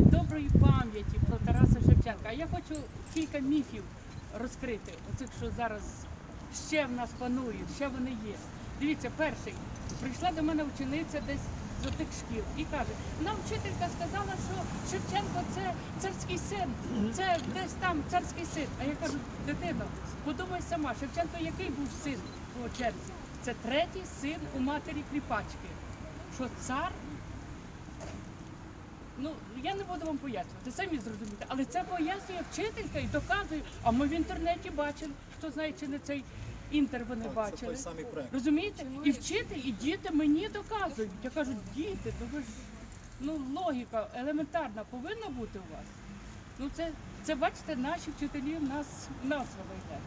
і доброї пам'яті про Тараса Шевченка. А я хочу кілька міфів розкрити, оцих, що зараз ще в нас панують, ще вони є. Дивіться, перший. Прийшла до мене учениця десь з отих шкіл і каже, нам вчителька сказала, що Шевченко це царський син, це десь там царський син. А я кажу, дитино, подумай сама, Шевченко який був син по черзі? Це третій син у матері кріпачки. Що цар Ну, я не буду вам пояснювати, самі зрозумієте. Але це пояснює вчителька і доказує. А ми в інтернеті бачили, хто знає, чи не цей інтер вони Так, це бачили. той самий проект. Розумієте? І вчитель, і діти мені доказують. Я кажу, діти, ну ви ж ну логіка елементарна повинна бути у вас. Ну це, це бачите, наші вчителі в нас насово йде.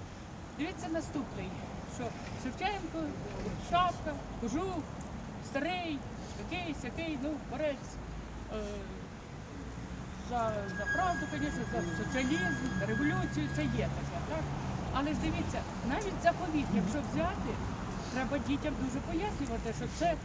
Дивіться наступний, що Шевченко, шапка, кожух, старий, якийсь, який, ну, борець. За, за правду, звісно, за соціалізм, за революцію, це є таке, так? Але ж дивіться, навіть заповіт, якщо взяти, треба дітям дуже пояснювати, що це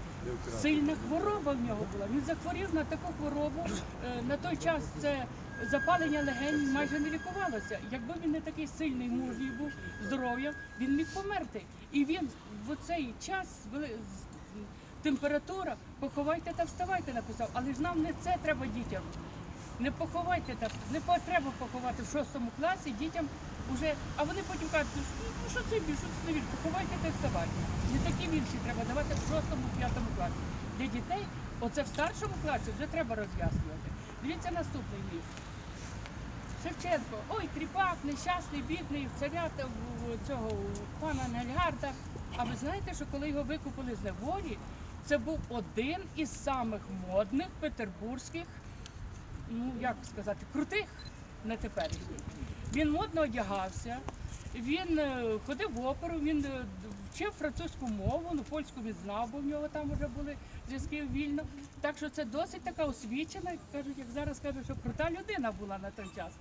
сильна хвороба в нього була. Він захворів на таку хворобу. е, На той час це запалення легень майже не лікувалося. Якби він не такий сильний, мужній був здоров'ям, він міг померти. І він в цей час температура, поховайте та вставайте, написав. Але ж нам не це треба дітям. Не поховайте та не треба поховати в шостому класі дітям уже, а вони потім кажуть, ну що це більше, що це вірш, поховайте та. Не такі вірші треба давати в шостому, п'ятому класі. Для дітей, оце в старшому класі вже треба роз'яснювати. Дивіться наступний вірш. Шевченко, ой, кріпак, нещасний, бідний, в царя в в цього у пана Нельгарда. А ви знаєте, що коли його викупили з неволі, це був один із самих модних петербурзьких, ну як сказати, крутих на теперішніх. Він модно одягався, він е, ходив в оперу, він е, вчив французьку мову, ну польську він знав, бо в нього там вже були зв'язки вільно. Так що це досить така освічена, кажуть, як зараз кажуть, що крута людина була на той час.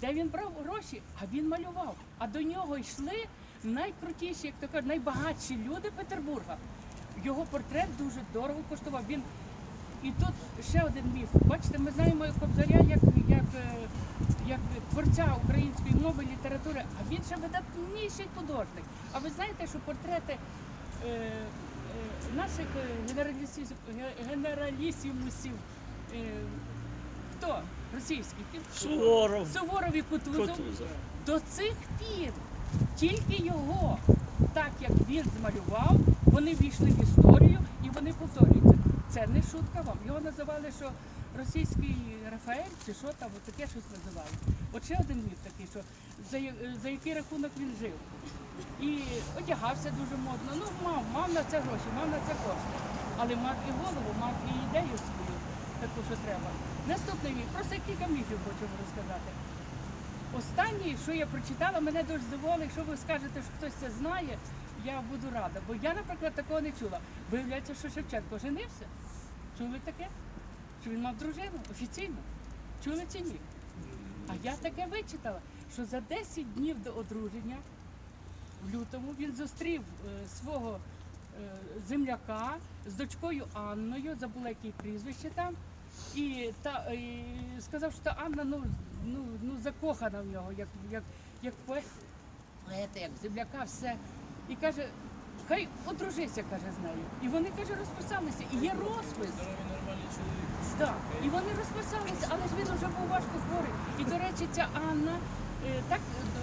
Де він брав гроші, а він малював. А до нього йшли найкрутіші, як то кажуть, найбагатші люди Петербурга. Його портрет дуже дорого коштував. Він і тут ще один міф. Бачите, ми знаємо Кобзаря як, як, е, як творця української мови, літератури, а він ще видатніший художник. А ви знаєте, що портрети е, е, наших е, генералісів, ге- генералісімусів, е, хто? Російський? Суворов. Суворов і Кутузов Кутузов. до цих пір тільки його, так як він змалював, вони війшли в історію і вони повторюються. Це не шутка вам. Його називали, що російський Рафаель чи що там, таке щось називали. От ще один міф такий, що за, за який рахунок він жив. І одягався дуже модно. Ну, мав, мав на це гроші, мав на це кошти. Але мав і голову, мав і ідею свою, таку, що треба. Наступний міф, просто кілька міфів хочу вам розказати. Останнє, що я прочитала, мене дуже здивувало, якщо ви скажете, що хтось це знає, я буду рада. Бо я, наприклад, такого не чула. Виявляється, що Шевченко женився. Чули таке? Що він мав дружину офіційно. Чули чи ні? А я таке вичитала, що за 10 днів до одруження в лютому він зустрів е, свого е, земляка з дочкою Анною, забула яке прізвище там, і, та, і сказав, що Анна ну, ну, ну, закохана в нього, як, як, як поет, як земляка, все. І каже, хай одружися, каже, з нею. І вони, каже, розписалися. І є розпис. Так, і вони розписалися, але ж він вже був важко хворий. І, до речі, ця Анна е, так е,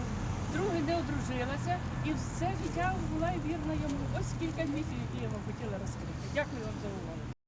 друге не одружилася і все життя була вірна йому. Ось кілька місяців, які я вам хотіла розкрити. Дякую вам за увагу.